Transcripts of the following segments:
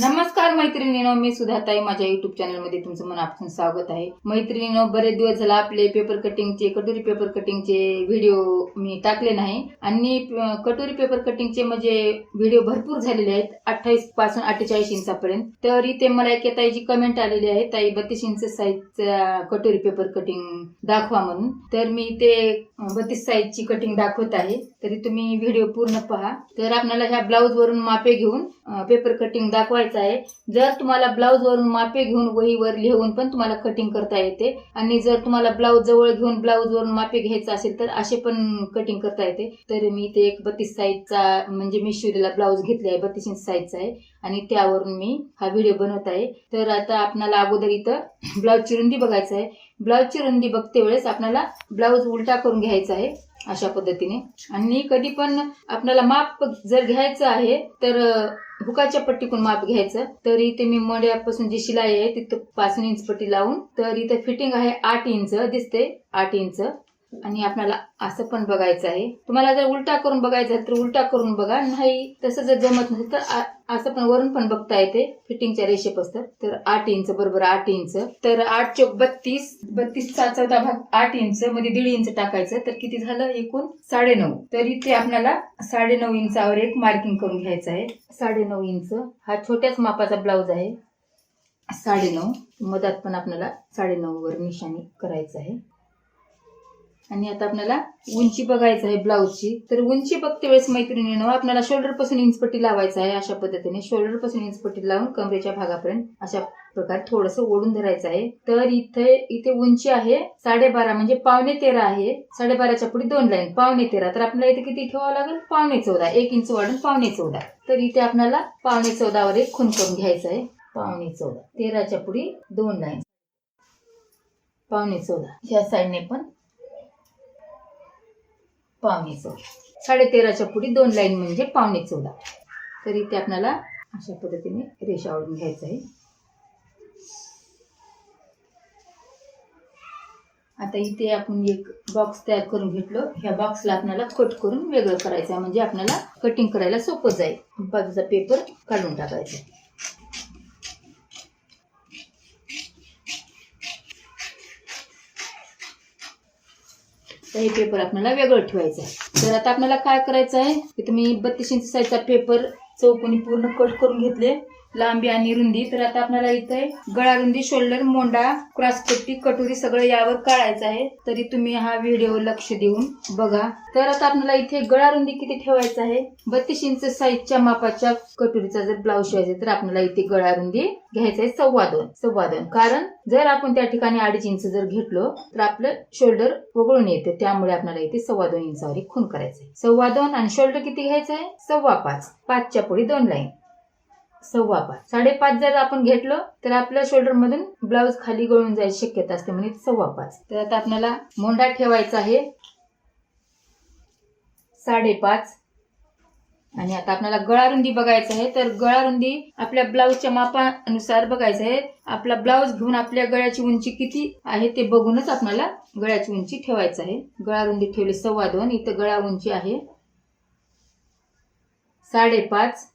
नमस्कार मैत्रिणीनो मी सुधाताई. माझ्या युट्यूब चॅनलमध्ये तुमचं मनापासून स्वागत आहे. मैत्रिणीनो बरेच दिवस झाला आपले पेपर कटिंगचे कटोरी पेपर कटिंगचे व्हिडिओ मी टाकले नाही. आणि कटोरी पेपर कटिंगचे म्हणजे व्हिडिओ भरपूर झालेले आहेत. अठ्ठावीसपासून अठ्ठेचाळीस इंचापर्यंत. तर इथे मला एक ताईची कमेंट आलेली आहे. ताई बत्तीस इंच साईजचा कटोरी पेपर कटिंग दाखवा म्हणून. तर मी इथे बत्तीस साईजची कटिंग दाखवत आहे. तरी तुम्ही व्हिडिओ पूर्ण पहा. तर आपल्याला ह्या ब्लाऊज वरून मापे घेऊन पेपर कटिंग दाखवायचं आहे. जर तुम्हाला ब्लाऊज वरून मापे घेऊन वहीवर लिहून पण तुम्हाला कटिंग करता येते आणि जर तुम्हाला ब्लाऊज जवळ घेऊन ब्लाऊज वरून मापे घ्यायचं असेल तर असे पण कटिंग करता येते. तर मी इथे एक बत्तीस साईजचा म्हणजे मी शिवलेला ब्लाऊज घेतला आहे बत्तीस इंच साईजचा आहे. आणि त्यावरून मी हा व्हिडिओ बनवत आहे. तर आता आपल्याला अगोदर इथं ब्लाऊजची रुंदी बघायचं आहे. ब्लाऊजची रुंदी बघते वेळेस आपल्याला ब्लाऊज उलटा करून घ्यायचा आहे. अशा पद्धतीने. आणि कधी पण आपल्याला माप जर घ्यायचं आहे तर हुकाच्या पट्टीकून माप घ्यायचं. तर इथे मी मड्यापासून जी शिलाई आहे तिथं पाच इंच पट्टी लावून तर इथे फिटिंग आहे आठ इंच दिसते आठ इंच. आणि आपल्याला असं पण बघायचं आहे. तुम्हाला जर उलटा करून बघायचं आहे तर उलटा करून बघा. नाही तसं जर जमत नसेल तर आ- असं पण वरून पण बघता येते फिटिंगच्या रेषेपासून तर. आठ इंच बरोबर आठ इंच. तर आठ चौक बत्तीस बत्तीसचा चौथा भाग आठ इंच मध्ये दीड इंच टाकायचं. तर किती झालं? एकूण साडेनऊ. तर इथे आपल्याला साडेनऊ इंचावर एक मार्किंग करून घ्यायचं आहे. साडेनऊ इंच. हा छोट्याच मापाचा ब्लाऊज आहे. साडे नऊ मधात पण आपल्याला साडेनऊ वर निशाणी करायचं आहे. आणि आता आपल्याला उंची बघायचं आहे ब्लाऊजची. तर उंची बघते वेळेस मैत्रिणीनं आपल्याला शोल्डरपासून लावायचं आहे अशा पद्धतीने. शोल्डरपासून लावून कमरेच्या भागापर्यंत अशा प्रकारे थोडस ओढून धरायचं आहे. तर इथे इथे उंची आहे साडेबारा म्हणजे पावणे तेरा आहे. साडेबाराच्या पुढे दोन लाईन पावणे तेरा. तर आपल्याला इथे किती ठेवावं लागेल? पावणे चौदा. एक इंच वाढून पावणे चौदा. तर इथे आपल्याला पावणे चौदावर एक खून करून घ्यायचं आहे. पावणे चौदा. तेराच्या पुढे दोन लाईन पावणे चौदा. ह्या साईडने पण पावणे चौदा. साडे तेराच्या पुढे दोन लाईन म्हणजे पावणे चौदा. तर इथे आपल्याला अशा पद्धतीने रेषा ओढून घ्यायचं आहे. आता इथे आपण एक बॉक्स तयार करून घेतलो. ह्या बॉक्सला आपल्याला कट करून वेगळं करायचं आहे. म्हणजे आपल्याला कटिंग करायला सोपं जाईल. बाजूचा पेपर काढून टाकायचा तर हे पेपर आपल्याला वेगळं ठेवायचं आहे. तर आता आपल्याला काय करायचं आहे? की तुम्ही बत्तीस इंच साईजचा पेपर चौकोनी पूर्ण कट करून घेतले. लांबी आणि रुंदी. तर आता आपल्याला इथे गळा रुंदी शोल्डर मोंडा क्रॉस पट्टी कटोरी सगळं यावर काढायचं आहे. तरी तुम्ही हा व्हिडिओ लक्ष देऊन बघा. तर आता आपल्याला इथे गळा रुंदी किती ठेवायचं आहे? बत्तीस इंच साईजच्या मापाच्या कटोरीचा जर ब्लाऊज शिवायचा तर आपल्याला इथे गळा रुंदी घ्यायचा आहे सव्वा दोन सव्वा दोन. कारण जर आपण त्या ठिकाणी अडीच इंच जर घेतलो तर आपलं शोल्डर वगळून येते. त्यामुळे आपल्याला इथे सव्वा दोन इंचावर खून करायचं आहे. सव्वा दोन आणि शोल्डर किती घ्यायचं आहे? सव्वा पाच. पाचच्या पुढे दोन लाईन सव्वा पाच साडेपाच जर आपण घेतलो तर आपल्या शोल्डर मधून ब्लाऊज खाली गळून जायची शक्यता असते म्हणजे सव्वा पाच तर आता आपल्याला मोंडा ठेवायचा आहे. साडेपाच. आणि आता आपल्याला गळा रुंदी बघायचं आहे तर गळा रुंदी आपल्या ब्लाऊजच्या मापानुसार बघायचं आहे. आपला ब्लाऊज घेऊन आपल्या गळ्याची उंची किती आहे ते बघूनच आपल्याला गळ्याची उंची ठेवायचं आहे. गळा रुंदी ठेवली सव्वा दोन इथं गळा उंची आहे. साडेपाच.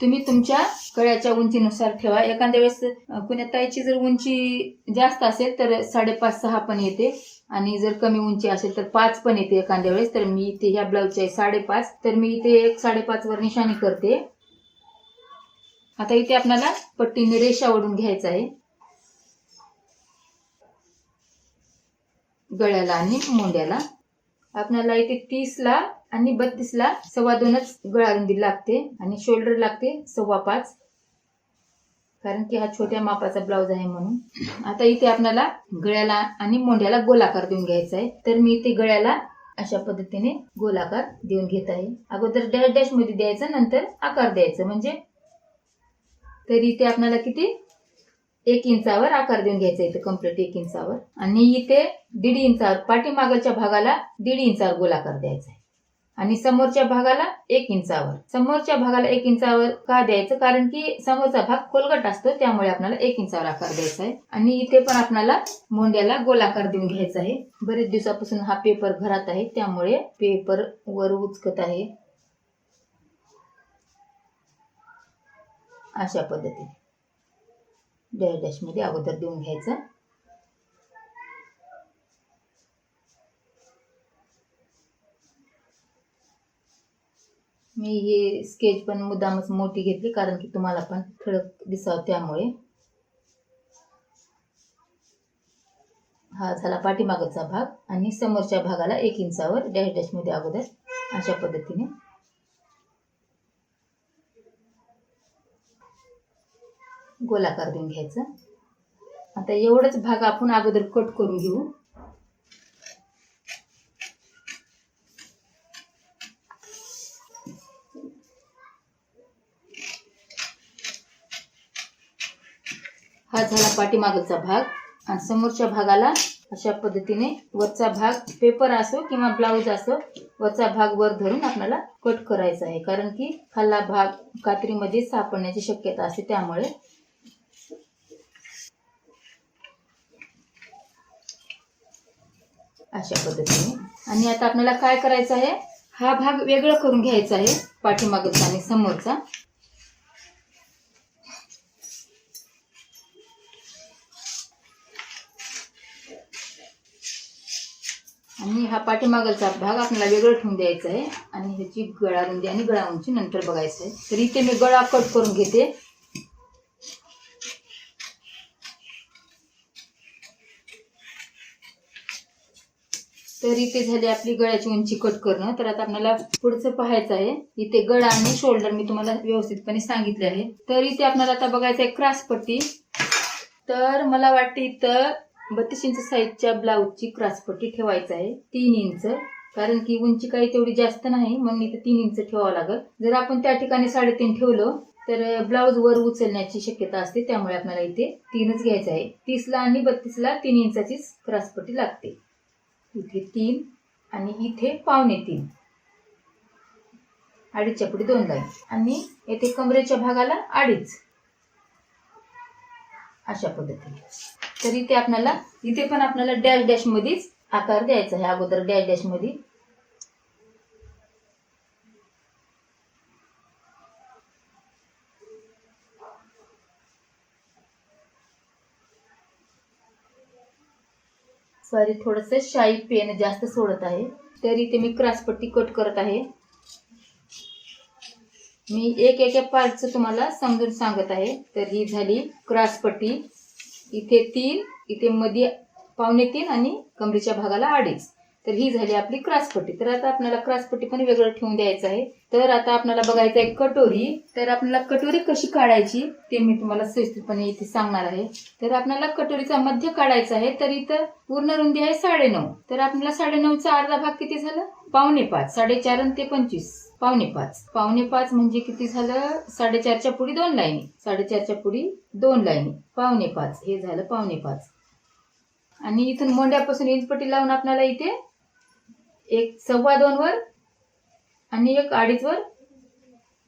तुम्ही तुमच्या गळ्याच्या उंचीनुसार ठेवा. एखाद्या वेळेस कुण्या ताईची जर उंची जास्त असेल तर साडेपाच सहा पण येते. आणि जर कमी उंची असेल तर पाच पण येते एखाद्या वेळेस. तर मी इथे ह्या ब्लाऊजची आहे साडेपाच तर मी इथे एक साडेपाच वर निशाणी करते. आता इथे आपल्याला पट्टीने रेषा ओढून घ्यायचा आहे. गळ्याला आणि मोंड्याला. आपल्याला इथे तीसला आणि बत्तीसला सव्वा दोनच गळारुंदी लागते आणि शोल्डर लागते सव्वा पाच. कारण की हा छोट्या मापाचा ब्लाऊज आहे म्हणून. आता इथे आपल्याला गळ्याला आणि मोंड्याला गोलाकार देऊन घ्यायचा आहे. तर मी इथे गळ्याला अशा पद्धतीने गोलाकार देऊन घेत आहे. अगोदर डॅश डॅशमध्ये द्यायचं नंतर आकार द्यायचा. म्हणजे तर इथे आपल्याला किती? एक इंचावर आकार देऊन घ्यायचा इथे कंप्लीट एक इंचावर. आणि इथे दीड इंचावर पाठीमागच्या भागाला दीड इंचावर गोलाकार द्यायचा आहे. आणि समोरच्या भागाला एक इंचावर. समोरच्या भागाला एक इंचावर का द्यायचं? कारण की समोरचा भाग खोलगट असतो त्यामुळे आपल्याला एक इंचावर आकार द्यायचा आहे. आणि इथे पण आपल्याला मोंड्याला गोलाकार देऊन घ्यायचा आहे. बरेच दिवसापासून हा पेपर घरात आहे त्यामुळे पेपर वर उचकत आहे. अशा पद्धतीने. डॅश डॅशमध्ये अगोदर देऊन घ्यायचं. मी हे स्केच पण मुद्दामच मोठी घेतली कारण की तुम्हाला पण ठळक दिसावं त्यामुळे. हा झाला पाठीमागचा भाग आणि समोरच्या भागाला एक इंचावर डॅश डॅशमध्ये अगोदर अशा पद्धतीने गोलाकार देऊन घ्यायचं. आता एवढंच भाग आपण अगोदर कट करून घेऊ. हा झाला पाठीमागचा भाग. आणि समोरच्या भागाला अशा पद्धतीने वरचा भाग पेपर असो किंवा ब्लाऊज असो वरचा भाग वर धरून आपल्याला कट करायचा आहे. कारण की खाल्ला भाग कात्रीमध्ये सापडण्याची शक्यता असते त्यामुळे अशा पद्धतीने. आणि आता आपल्याला काय करायचं आहे? हा भाग वेगळा करून घ्यायचा आहे पाठीमागचा आणि समोरचा. आणि हा पाठीमागलचा भाग आपल्याला वेगळं ठेवून द्यायचा आहे. आणि ह्याची गळा रुंदी आणि गळा उंची नंतर बघायचं आहे. तर इथे मी गळा कट करून घेते. तर इथे झाली आपली गळ्याची उंची कट करणं. तर आता आपल्याला पुढचं पाहायचं आहे. इथे गळा आणि शोल्डर मी तुम्हाला व्यवस्थितपणे सांगितले आहे. तर इथे आपल्याला आता बघायचं आहे क्रासपट्टी तर मला वाटते इथं बत्तीस इंच साईजच्या ब्लाऊजची क्रासपट्टी ठेवायचं आहे. तीन इंच. कारण की उंची काही तेवढी जास्त नाही. म्हणून इथे तीन इंच ठेवावं लागेल. जर आपण त्या ठिकाणी साडेतीन ठेवलं तर ब्लाऊज वर उचलण्याची शक्यता असते. त्यामुळे आपल्याला इथे तीनच घ्यायचं आहे. तीसला आणि बत्तीसला तीन इंचाचीच क्रासपट्टी लागते. इथे तीन आणि इथे पावणे तीन. अडीचच्या पुढे दोन लाईन. आणि येथे कमरेच्या भागाला अडीच. अशा पद्धतीने. तर इथे आपल्याला इथे पण आपल्याला डॅश डॅश मध्येच आकार द्यायचा आहे. अगोदर डॅश डॅश सॉरी थोडस शाई पेन जास्त सोडत आहे. तर इथे मी क्रासपट्टी कट करत आहे. मी एक एक पार्टचं तुम्हाला समजून सांगत आहे. तर ही झाली क्रासपट्टी. इथे तीन इथे मध्ये पावणे तीन आणि कमरेच्या भागाला अडीच. तर ही झाली आपली क्रॉसपट्टी. तर आता आपल्याला क्रॉसपट्टी पण वेगळं ठेवून द्यायचं आहे. तर आता आपल्याला बघायचं आहे कटोरी. तर आपल्याला कटोरी कशी काढायची ते मी तुम्हाला सविस्तरपणे इथे सांगणार आहे. तर आपल्याला कटोरीचा मध्य काढायचा आहे तर इथं पूर्ण रुंदी आहे साडेनऊ. तर आपल्याला साडेनऊचा अर्धा भाग किती झाला? पावणे पाच. साडेचार आणि ते पंचवीस. पावणे पाच. पावणे पाच म्हणजे किती झालं? साडेचारच्या पुढी दोन लाईनी. साडेचारच्या पुढी दोन लाईनी. पावणे पाच. हे झालं पावणे पाच. आणि इथून मोंड्यापासून इंचपट्टी लावून आपल्याला इथे एक सव्वा दोन वर आणि एक अडीच वर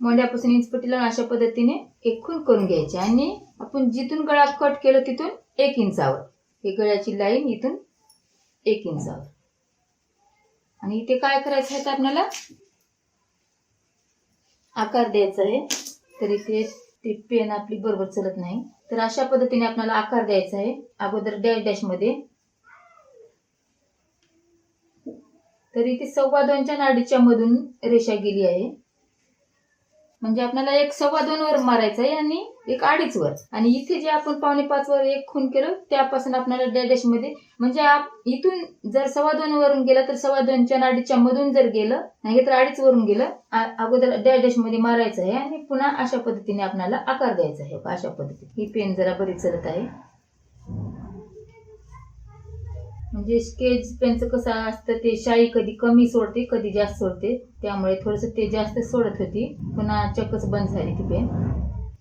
मोंड्यापासून इंचपट्टी लावून अशा पद्धतीने एक खून करून घ्यायची. आणि आपण जिथून गळा कट केलं तिथून एक इंचावर. हे गळ्याची लाईन इथून एक इंचावर. आणि इथे काय करायचं आहे तर आपल्याला? आकार द्यायचा आहे. तर इथे ते पेन आपली बरोबर चलत नाही. तर अशा पद्धतीने आपल्याला आकार द्यायचा आहे. अगोदर डॅश डॅशमध्ये तर इथे सव्वा दोनच्या नाडीच्या मधून रेषा गेली आहे. म्हणजे आपल्याला एक सव्वा दोन वर मारायचं आहे आणि एक अडीच वर. आणि इथे जे आपण पावणे पाच वर एक खून केलं त्यापासून आपल्याला डॅडेशमध्ये म्हणजे इथून जर सव्वा दोन वरून गेला तर सव्वा दोनच्या नाडीच्या मधून जर गेलं नाही तर अडीच वरून गेलं अगोदर डॅडेशमध्ये मारायचं आहे आणि पुन्हा अशा पद्धतीने आपल्याला आकार द्यायचा आहे. अशा पद्धतीने. ही पेन जरा बरीच चलत आहे. म्हणजे स्केच पेनचं कसं असतं ते शाई कधी कमी सोडते कधी जास्त सोडते. त्यामुळे थोडस ते जास्त सोडत होती. पुन्हा चक्कच बंद झाली ती पेन.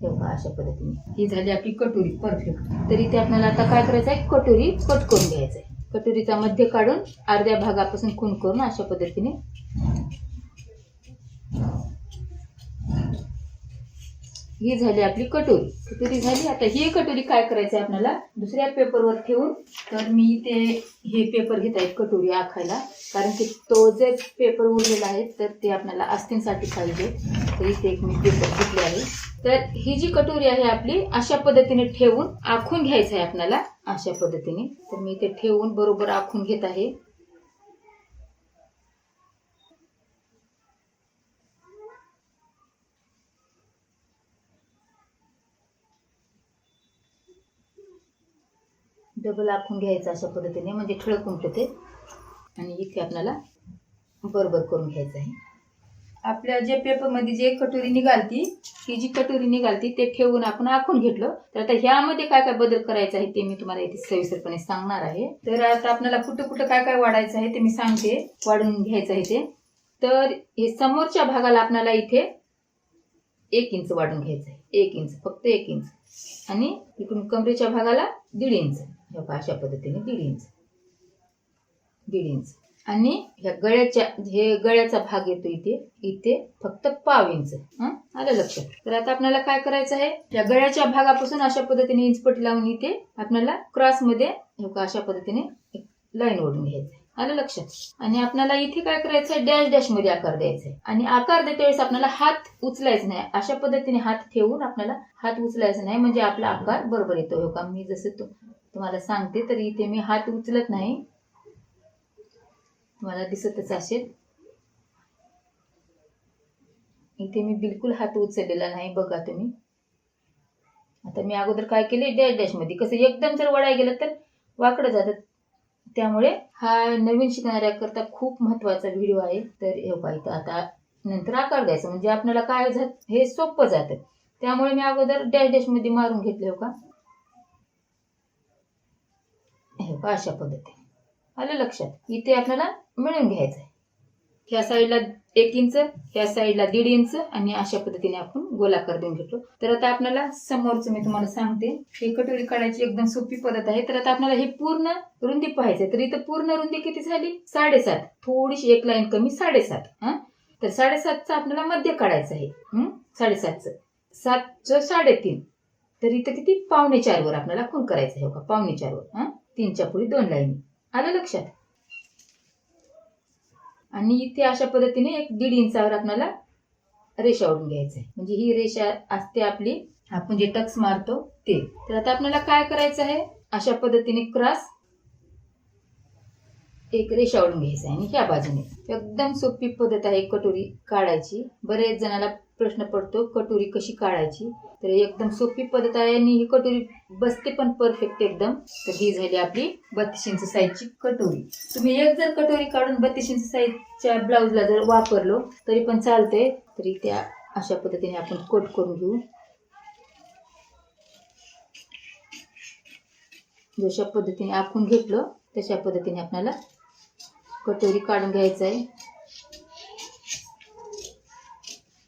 तेव्हा अशा पद्धतीने. ही झाली आपली कटोरी. परफेक्ट तरी ते आपल्याला आता काय करायचं आहे कटोरी कट करून घ्यायचं आहे कटोरीचा मध्य काढून अर्ध्या भागापासून खून करून अशा पद्धतीने ही झाली आपली कटोरी. कटोरी झाली. आता ही कटोरी काय करायचं आहे आपल्याला? दुसऱ्या पेपरवर ठेवून तर मी ते हे पेपर घेत आहे कटोरी आखायला. कारण की तो जे पेपर उरलेला आहे तर ते आपल्याला अस्तींसाठी पाहिजे. तर इथे एक मी पेपर घेतले आहे. तर ही जी कटोरी आहे आपली अशा पद्धतीने ठेवून आखून घ्यायचं आहे आपल्याला. अशा पद्धतीने. तर मी ते ठेवून बरोबर आखून घेत आहे. डबल आखून घ्यायचं अशा पद्धतीने म्हणजे ठळक उमटते आणि इथे आपल्याला बरोबर करून घ्यायचं आहे. आपल्या जे पेपरमध्ये जे कटोरी निघालती ही जी कटोरी निघालती ते ठेवून आपण आखून घेतलं. तर आता ह्यामध्ये काय काय बदल करायचा आहे ते मी तुम्हाला इथे सविस्तरपणे सांगणार आहे. तर आता आपल्याला कुठं कुठं काय काय वाढायचं आहे ते मी सांगते वाढून घ्यायचं आहे ते. तर हे समोरच्या भागाला आपल्याला इथे एक इंच वाढून घ्यायचं आहे. एक इंच फक्त एक इंच. आणि इकडून कमरेच्या भागाला दीड इंच. हे बघा, अशा पद्धतीने दीड इंच. दीड इंच. आणि? ह्या गळ्याच्या हे गळ्याचा भाग येतो इथे. इथे फक्त पाव इंच. हं? आलं लक्षात? तर आता आपल्याला काय करायचं आहे? या गळ्याच्या भागापासून अशा पद्धतीने इंचपट्टी लावून इथे आपल्याला क्रॉसमध्ये बघा, अशा पद्धतीने एक लाईन ओढून घ्यायचं आहे. आलं लक्षात? आणि आपल्याला इथे काय करायचं आहे? डॅश डॅशमध्ये आकार द्यायचा आहे. आणि आकार देते वेळेस आपल्याला हात उचलायचा नाही. अशा पद्धतीने हात ठेवून आपल्याला हात उचलायचा नाही. म्हणजे आपला आकार बरोबर येतो. हो का मी जसं तु- तुम्हाला सांगते तरी इथे मी हात उचलत नाही. तुम्हाला दिसतच असेल. इथे मी बिलकुल हात उचललेला नाही बघा तुम्ही. आता मी अगोदर काय केले? डॅश डॅशमध्ये. कसं एकदम जर वडाय गेलं तर वाकडं जातात त्यामुळे हा नवीन शिकणाऱ्या करता खूप महत्त्वाचा व्हिडिओ आहे. तर हे पाहिजे इथं आता नंतर आकार द्यायचा. म्हणजे आपल्याला काय जात हे सोपं जातं. त्यामुळे मी अगोदर डॅश डॅशमध्ये मारून घेतले हो का हे बघा अशा पद्धतीने? आलं लक्षात? इथे आपल्याला मिळून घ्यायचं आहे ह्या साईडला एक इंच ह्या साईडला दीड इंच आणि अशा पद्धतीने आपण गोलाकार देऊन घेतो. तर आता आपल्याला समोरचं मी तुम्हाला सांगते. हे कटोरी काढायची एकदम सोपी पद्धत आहे. तर आता आपल्याला हे पूर्ण रुंदी पाहायचं तर इथं पूर्ण रुंदी किती झाली? साडेसात. थोडीशी एक लाईन कमी साडेसात. हा? तर साडेसातचं आपल्याला मध्य काढायचं आहे. साडेसातचं. सातचं साडेतीन. तर इथं किती? पावणे चारवर आपल्याला खून करायचं आहे का पावणे चारवर. हा? तीनच्या पुढे दोन लाईनी. आलं लक्षात? आणि इथे अशा पद्धतीने एक दीड इंचावर आपल्याला रेषा ओढून घ्यायचं आहे म्हणजे ही रेषा असते आपली. आपण जे टक्स मारतो ते. तर आता आपल्याला काय करायचं आहे? अशा पद्धतीने क्रॉस एक रेषा ओढून घ्यायचं आहे आणि ह्या बाजूने. एकदम सोपी पद्धत आहे कटोरी काढायची. बरेच जणाला प्रश्न पडतो कटोरी कशी काढायची? तर एकदम सोपी पद्धत आहे आणि ही कटोरी बसते पण परफेक्ट एकदम. तर ही झाली आपली बत्तीस इंच साईजची कटोरी. तुम्ही एक जर कटोरी काढून बत्तीस इंच साईजच्या ब्लाऊजला जर वापरलो तरी पण चालते तरी त्या अशा पद्धतीने आपण कोट करून घेऊ. जशा पद्धतीने आखून घेतलं तशा पद्धतीने आपल्याला कटोरी काढून घ्यायचं आहे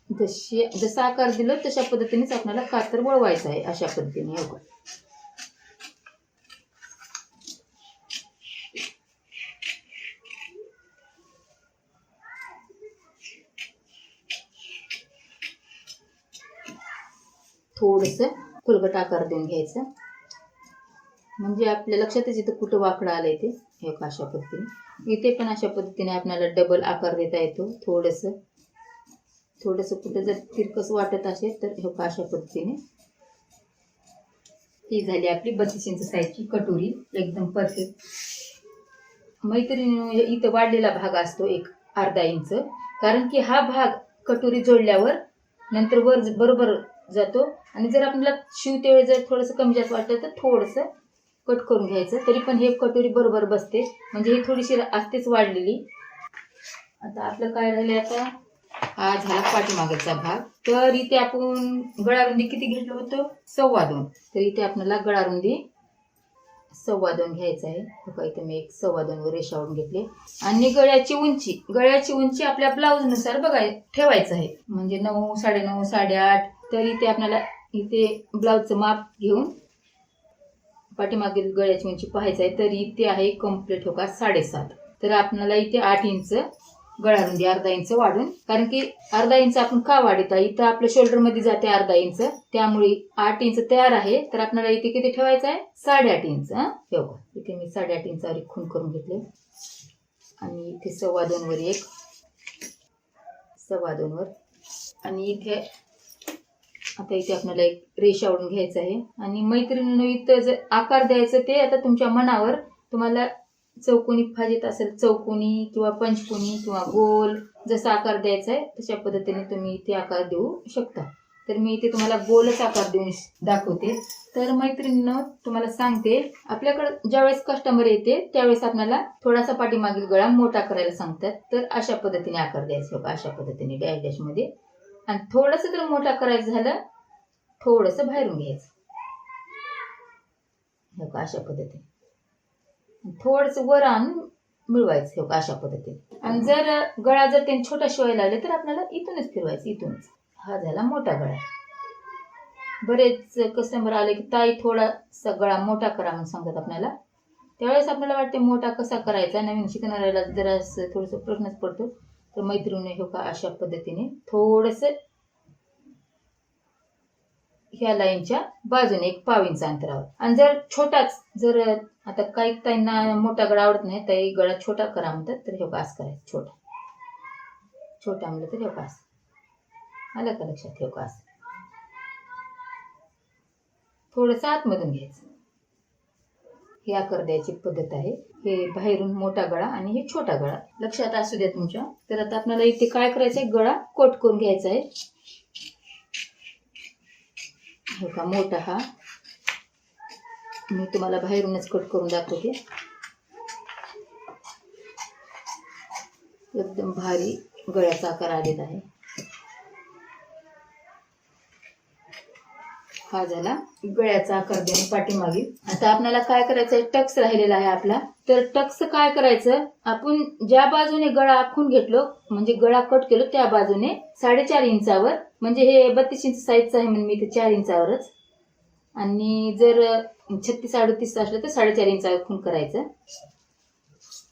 जशी जसा आकार दिला तशा पद्धतीनेच आपल्याला कातर वळवायचं आहे अशा पद्धतीने हे थोडस खुलगट आकार देऊन घ्यायचं. म्हणजे आपल्या लक्षातच इथं कुठं वाकडं आलंय ते हे अशा पद्धतीने. इथे पण अशा पद्धतीने आपल्याला डबल आकार देता येतो थोडस. थोडस कुठं जर तिरकस वाटत असेल तर हे अशा पद्धतीने. ही झाली आपली बत्तीस इंच साईजची कटोरी एकदम परफेक्ट मैत्रिणी इथं वाढलेला भाग असतो एक अर्धा इंच. कारण की हा भाग कटोरी जोडल्यावर नंतर वर बरोबर जातो. आणि जर आपल्याला शिवते वेळी जर थोडंसं कमी जास्त वाटलं तर थोडंसं कट करून घ्यायचं. तरी पण हे कटोरी बरोबर बसते. म्हणजे ही थोडीशी असतेच वाढलेली. आता आपलं काय झालं आता? हा झाला पाठीमागचा भाग. तर इथे आपण गळारुंदी किती घेतलं होतं? सव्वा दोन. तर इथे आपल्याला गळारुंदी सव्वा दोन घ्यायचं आहे. बघा इथे मी एक सव्वा दोन वर रेषावून घेतले. आणि गळ्याची उंची. गळ्याची उंची आपल्या ब्लाऊजनुसार बघा बघाय ठेवायचं आहे. म्हणजे नऊ साडेनऊ साडेआठ. तर इथे आपल्याला इथे ब्लाऊजचं माप घेऊन पाठीमागील गळ्याची उंची पाहायचं आहे तर इथे आहे कंप्लीट होका साडेसात. तर आपल्याला इथे आठ इंच गळारुंदी अर्धा इंच वाढून कारण की अर्धा इंच आपण का वाढत आहे इथं आपल्या शोल्डरमध्ये जाते अर्धा इंच त्यामुळे आठ इंच तयार आहे. तर आपल्याला इथे किती ठेवायचं आहे? साडेआठ इंच हा? इथे मी साडेआठ इंचावर एक खून करून घेतले. आणि इथे सव्वा दोन वर एक सव्वा दोन वर. आणि इथे आता इथे आपल्याला एक रेषा आवडून घ्यायचं आहे. आणि मैत्रिणीनं इथं जर आकार द्यायचं ते आता तुमच्या मनावर तुम्हाला चौकोनी पाहिजेत असेल चौकोनी किंवा पंचकोनी किंवा गोल जसा आकार द्यायचा आहे तशा पद्धतीने तुम्ही इथे आकार देऊ शकता. तर मी इथे तुम्हाला गोलच आकार देऊन दाखवते. तर मैत्रिणीनं तुम्हाला सांगते आपल्याकडं ज्यावेळेस कस्टमर येते त्यावेळेस आपल्याला थोडासा पाठीमागील गळा मोठा करायला सांगतात. तर अशा पद्धतीने आकार द्यायचा अशा पद्धतीने डॅश डॅशमध्ये आणि थोडस जर मोठा करायचं झालं थोडस बाहेरून घ्यायचं. हे का अशा पद्धतीने. थोडस वर आणून मिळवायचं हे अशा पद्धतीने. आणि जर गळा जर त्यांनी छोटा शिवाय लागले तर आपल्याला इथूनच फिरवायचं इथूनच. हा झाला मोठा गळा. बरेच कस्टमर आले की ताई थोडासा गळा मोठा करा म्हणून सांगतात आपल्याला. त्यावेळेस आपल्याला वाटते मोठा कसा करायचा? नवीन शिकणाऱ्याला जरा थोडस प्रश्नच पडतो. तर मैत्रिणी हो का अशा पद्धतीने थोडस ह्या लाईनच्या बाजूने एक पाव इंच अंतरावर आणि जर छोटाच जर आता काही ताईंना मोठा गळा आवडत नाही ताई गळा छोटा करा म्हणतात तर हे कास करायचं छोटा. छोटा म्हणलं तर हे कास आलं का लक्षात? हे कास थोडंसं आतमधून घ्यायचं. हे आकार द्यायची पद्धत आहे. हे बाहेरून मोठा गळा आणि हे छोटा गळा. लक्षात असू द्या तुमच्या. तर आता आपल्याला इथे काय करायचंय? गळा कोट करून घ्यायचा आहे. हे का मोठा हा. मी तुम्हाला बाहेरूनच कट करून दाखवते. एकदम भारी गळ्याचा आकार आलेला आहे. हा झाला. गळ्याचा आकार देणे पाठीमागे. आता आपल्याला काय करायचंय? टक्स राहिलेला आहे आपला. तर टक्स काय करायचं? आपण ज्या बाजूने गळा आखून घेतलो म्हणजे गळा कट केलो त्या बाजूने साडेचार इंचावर म्हणजे हे बत्तीस इंच साईजचं आहे म्हणून मी इथे चार इंचावरच. आणि जर छत्तीस अडतीस असलं तर साडेचार इंचावर खून करायचं.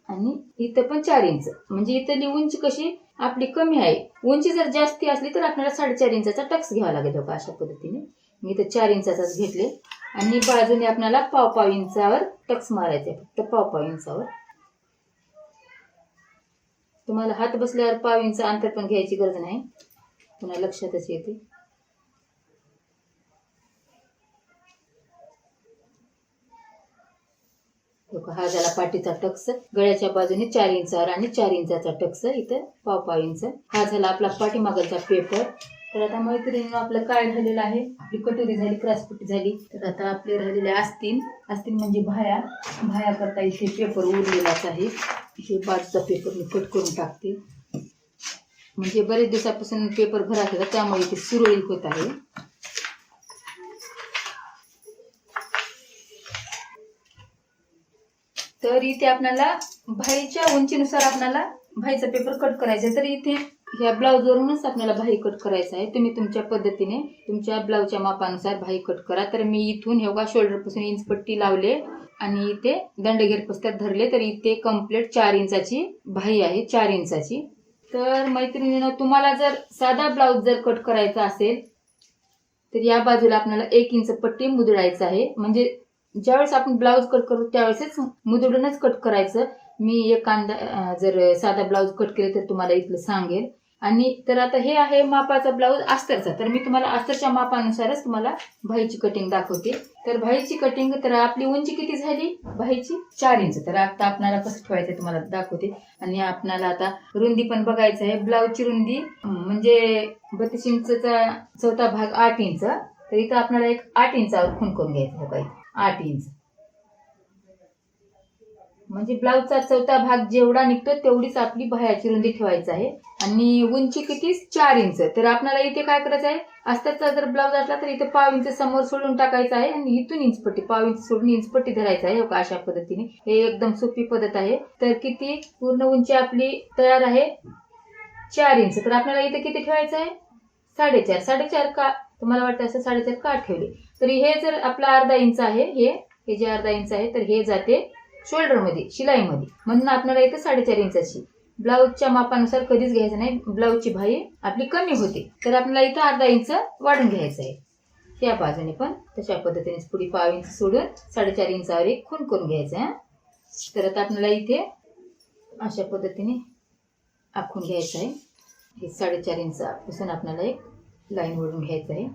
आणि इथं पण चार इंच. म्हणजे इथली उंची कशी? आपली कमी आहे. उंची जर जास्ती असली तर आपल्याला साडेचार इंचाचा टक्स घ्यावा लागेल बघा अशा पद्धतीने. मी इथं चार इंचाचाच घेतले. आणि बाजूने आपल्याला पाव पाव इंचावर टक्स मारायचे फक्त पाव पाव इंचावर. तुम्हाला हात बसल्यावर पाव इंच अंतर पण घ्यायची गरज नाही. पुन्हा लक्षातच येते. हा झाला पाठीचा टक्स. गळ्याच्या बाजूने चार इंचावर आणि चार इंचाचा टक्स इथं पाव पाव इंच. हा झाला आपला पाठीमागलचा पेपर. तर आता मैत्रिणी आपलं काय झालेलं आहे? आपली कटोरी झाली क्रॉसपट्टी झाली. तर आता आपले राहिलेले आस्तीन. आस्तीन म्हणजे भाया. भाया करता इथे पेपर उरलेलाच आहे. हे बाजूचा पेपर मी कट करून टाकते. म्हणजे बरेच दिवसापासून पेपर घरात होता त्यामुळे इथे सुरळीत होत आहे. तर इथे आपल्याला भाईच्या उंचीनुसार आपल्याला भाईचा पेपर कट करायचा तर इथे ह्या ब्लाऊजवरूनच आपल्याला भाई कट करायचा आहे. तुम्ही तुमच्या पद्धतीने तुमच्या ब्लाऊजच्या मापानुसार भाई कट करा. तर मी इथून हे शोल्डरपासून इंच पट्टी लावले आणि इथे दंडगेर पुस्तक धरले. तर इथे कंप्लीट चार इंचाची भाई आहे चार इंचाची. तर मैत्रिणीनं तुम्हाला जर साधा ब्लाऊज जर कट करायचा असेल तर या बाजूला आपल्याला एक इंच पट्टी मुदडायचं आहे. म्हणजे ज्यावेळेस आपण ब्लाऊज कट करू त्यावेळेसच मुदडूनच कट करायचं. मी एक कांदा जर साधा ब्लाऊज कट केले तर तुम्हाला इथलं सांगेल. आणि तर आता हे आहे मापाचा ब्लाऊज अस्तरचा. तर मी तुम्हाला अस्तरच्या मापानुसारच तुम्हाला भाईची कटिंग दाखवते. तर भाईची कटिंग तर आपली उंची किती झाली? भाईची चार इंच. तर आता आपणाला कसं ठेवायचं तुम्हाला दाखवते. आणि आपणाला आता रुंदी पण बघायचं आहे. ब्लाऊजची रुंदी म्हणजे बत्तीस इंचचा चौथा भाग आठ इंच. तर इथं आपल्याला एक आठ इंचावर खून करून घ्यायचा आहे काही आठ इंच. म्हणजे ब्लाऊजचा चौथा भाग जेवढा निघतो तेवढीच आपली बाह्याची रुंदी ठेवायची आहे. आणि उंची किती? चार इंच. तर आपल्याला इथे काय करायचं आहे? अस्ताचा जर ब्लाऊज असला तर इथे पाव इंच समोर सोडून टाकायचं आहे आणि इथून इंचपट्टी पाव इंच सोडून इंचपट्टी धरायचं आहे. हो का? अशा पद्धतीने. हे एकदम सोपी पद्धत आहे. तर किती? पूर्ण उंची आपली तयार आहे. चार इंच. तर आपल्याला इथे किती ठेवायचं आहे? साडेचार. साडेचार का? तुम्हाला वाटतं असं साडेचार का ठेवले? तरी हे जर आपला अर्धा इंच आहे हे हे जे अर्धा इंच आहे तर हे जाते शोल्डरमध्ये शिलाईमध्ये. म्हणून आपल्याला इथं साडेचार इंचाची. ब्लाऊजच्या मापानुसार कधीच घ्यायचं नाही. ब्लाऊजची भाई आपली कमी होते. तर आपल्याला इथं अर्धा इंच वाढून घ्यायचं आहे. या बाजूने पण तशा पद्धतीने पुढे पाव इंच सोडून साडेचार इंचावर एक खून करून घ्यायचं आहे तर आता आपल्याला इथे अशा पद्धतीने आखून घ्यायचं आहे. हे साडेचार इंचापासून आपल्याला एक लाईन ओढून घ्यायचं आहे.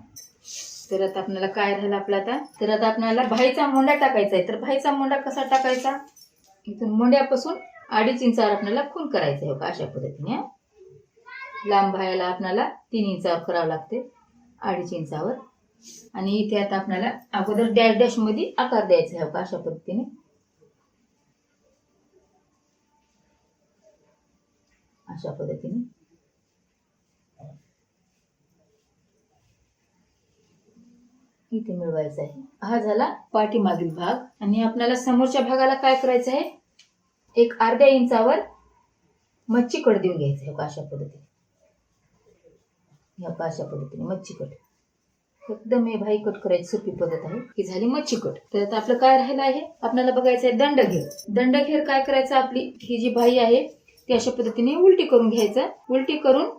तर आता आपल्याला काय राहिलं आपलं आता? तर आता आपल्याला भाईचा मोंडा टाकायचा आहे. तर भाईचा मोंडा कसा टाकायचा? इथून मोंड्यापासून अडीच इंचावर आपल्याला खून करायचं आहे बघा अशा पद्धतीने लांब भायाला आपल्याला तीन इंचावर करावं लागते अडीच इंचावर आणि इथे आता आपल्याला अगोदर डॅश डॅशमध्ये आकार द्यायचा आहे बघा अशा पद्धतीने. अशा पद्धतीने. इथे मिळवायचा आहे. हा झाला पाठीमागील भाग. आणि आपल्याला समोरच्या भागाला काय करायचं आहे? एक अर्ध्या इंचावर मच्छीकड देऊन घ्यायचं आहे अशा पद्धतीने. ह्या अशा पद्धतीने मच्छीकट एकदम हे भाई कट करायची सोपी पद्धत आहे. ही झाली मच्छी कट तर आता आपलं काय राहिलं आहे? आपल्याला बघायचं आहे दंडघेर. दंडघेर काय करायचं आपली? ही जी भाई आहे ती अशा पद्धतीने उलटी करून घ्यायचं. उलटी करून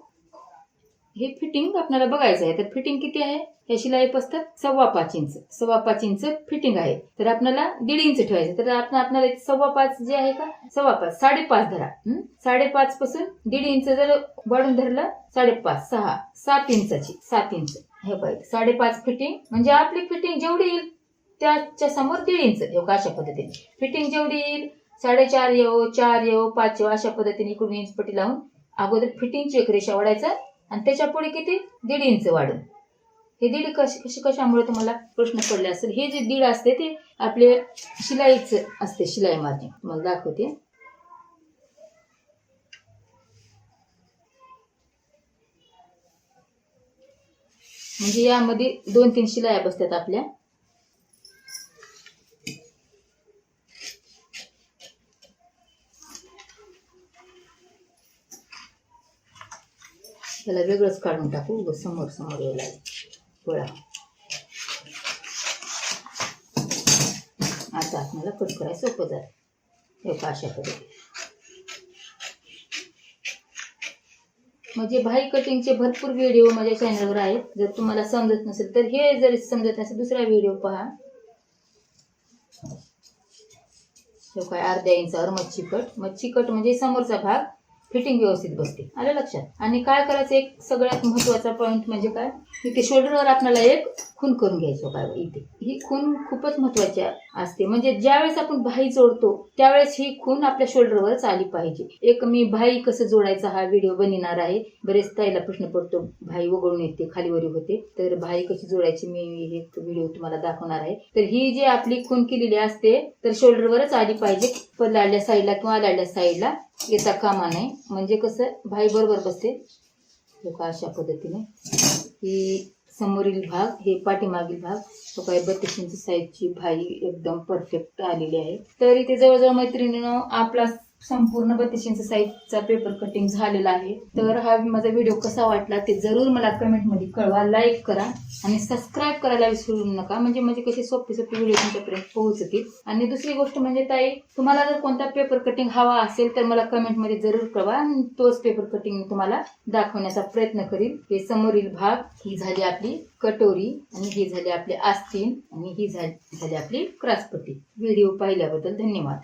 हे फिटिंग आपल्याला बघायचं आहे. तर फिटिंग किती आहे? या शिलाई पसतात सव्वा पाच इंच. सव्वा पाच इंच फिटिंग आहे. तर आपल्याला दीड इंच ठेवायचं. तर आपण आपल्याला सव्वा पाच जे आहे का? सव्वा पाच. साडेपाच धरा. साडेपाच पासून दीड इंच जर वाढून धरलं साडेपाच सहा सात इंचाची सात इंच. हे पाहिजे साडेपाच फिटिंग म्हणजे आपली फिटिंग जेवढी येईल त्याच्यासमोर दीड इंच येऊ का अशा पद्धतीने? फिटिंग जेवढी येईल साडेचार येऊ चार येऊ पाच येऊ अशा पद्धतीने इकडून इंच पट्टी लावून अगोदर फिटिंगची एक रेषा वाढायचं. आणि त्याच्या पुढे किती? दीड इंच वाढून. हे दीड कशी कशी कशामुळे तुम्हाला प्रश्न पडले असेल? हे जे दीड असते ते आपले शिलाईच असते शिलाई मार्जिन. तुम्हाला दाखवते. म्हणजे यामध्ये दोन तीन शिलाया बसतात आपल्या. त्याला वेगळंच काढून टाकू. उगाच समोर समोर यायला गोळा आता आपल्याला कट करायला सोपं जाईल हे पहा अशा म्हणजे भाई कटिंगचे भरपूर व्हिडिओ माझ्या चॅनलवर आहेत. जर तुम्हाला समजत नसेल तर हे जर समजत नसेल दुसरा व्हिडिओ पहा. काय अर्ध्या इंचावर मच्छी कट. मच्छी कट म्हणजे समोरचा भाग. फिटिंग व्यवस्थित बसते. आलं लक्षात? आणि काय करायचं एक सगळ्यात महत्त्वाचा पॉईंट म्हणजे काय? इथे शोल्डरवर आपल्याला एक खून करून घ्यायचो काय इथे. ही खून खूपच महत्वाची असते. म्हणजे ज्यावेळेस आपण भाई जोडतो त्यावेळेस ही खून आपल्या शोल्डरवरच आली पाहिजे. एक मी भाई कसं जोडायचा हा व्हिडिओ बनणार आहे. बरेच ताईला प्रश्न पडतो भाई वगळून येते खालीवरी होते. तर भाई कशी जोडायची मी हे व्हिडिओ तुम्हाला दाखवणार आहे. तर ही जी आपली खून केलेली असते तर शोल्डरवरच आली पाहिजे. पल्लाडल्या साईडला किंवा लाडल्या साईडला येता कामा नाही म्हणजे कसं भाई बरोबर बसते. लोक अशा पद्धतीने. ही समोरील भाग हे पाठीमागील भाग तो काय बत्तीस इंच साईजची भाई एकदम परफेक्ट आलेली आहे. तर इथे जवळजवळ मैत्रिणीनं आपला संपूर्ण बत्तीस साईजचा पेपर कटिंग झालेला आहे. तर हा माझा व्हिडिओ कसा वाटला ते जरूर मला कमेंटमध्ये कळवा लाईक करा आणि सबस्क्राईब करायला विसरू नका. म्हणजे म्हणजे कसे सोपे सोपे व्हिडिओ तुमच्यापर्यंत पोहोचतील. आणि दुसरी गोष्ट म्हणजे ताई तुम्हाला जर कोणता पेपर कटिंग हवा असेल तर मला कमेंटमध्ये जरूर कळवा आणि तोच पेपर कटिंग मी तुम्हाला दाखवण्याचा प्रयत्न करील हे समोरील भाग ही झाली आपली कटोरी आणि ही झाली आपली आस्तीन आणि ही झाली झाली आपली क्रासपट्टी. व्हिडिओ पाहिल्याबद्दल धन्यवाद.